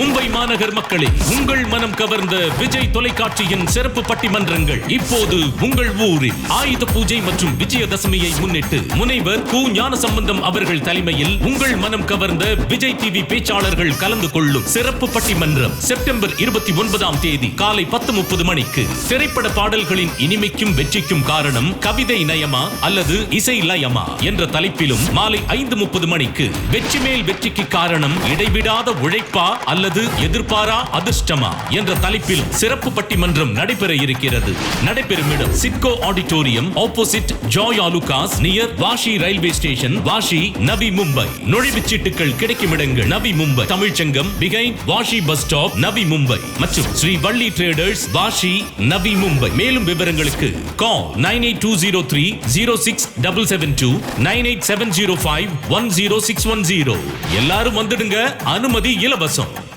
மும்பை மாநகர் மக்களே உங்கள் மனம் கவர்ந்த விஜய் தொலைக்காட்சியின் சிறப்பு பட்டிமன்றங்கள் இப்போது உங்கள் ஊரில். ஆயுத பூஜை மற்றும் விஜயதசமியை முன்னிட்டு முனைவர் கு ஞானசம்பந்தம் அவர்கள் தலைமையில் உங்கள் மனம் கவர்ந்த விஜய் டிவி பேச்சாளர்கள் கலந்து கொள்ளும் சிறப்பு பட்டிமன்றம் செப்டம்பர் இருபத்தி ஒன்பதாம் தேதி காலை பத்து முப்பது மணிக்கு. திரைப்பட பாடல்களின் இனிமைக்கும் வெற்றிக்கும் காரணம் கவிதை நயமா அல்லது இசை லயமா என்ற தலைப்பிலும் மாலை ஐந்து முப்பது மணிக்கு வெற்றி மேல் வெற்றிக்கு காரணம் இடைவிடாத உழைப்பா அல்லது எதிர்பாரா அதிர்ஷ்டமா என்ற தலைப்பில் சிறப்பு பட்டிமன்றம் நடைபெற இருக்கிறது. நடைபெறும் இடம் CIDCO auditorium opposite Joy Alukkas near Vashi railway station Vashi Navi Mumbai. நுழைவுச் சீட்டுகள் கிடைக்கும் இடங்கள் நவி மும்பை. தமிழ்ச்சங்கம் behind Vashi bus stop Navi Mumbai. மற்றும் ஸ்ரீ வள்ளி ட்ரேடர்ஸ் வாஷி நவி மும்பை. மேலும் விவரங்களுக்கு call nine eight two zero three zero six double seven two nine eight seven zero five one zero six one zero. எல்லாரும் வந்துடுங்க அனுமதி இலவசம்.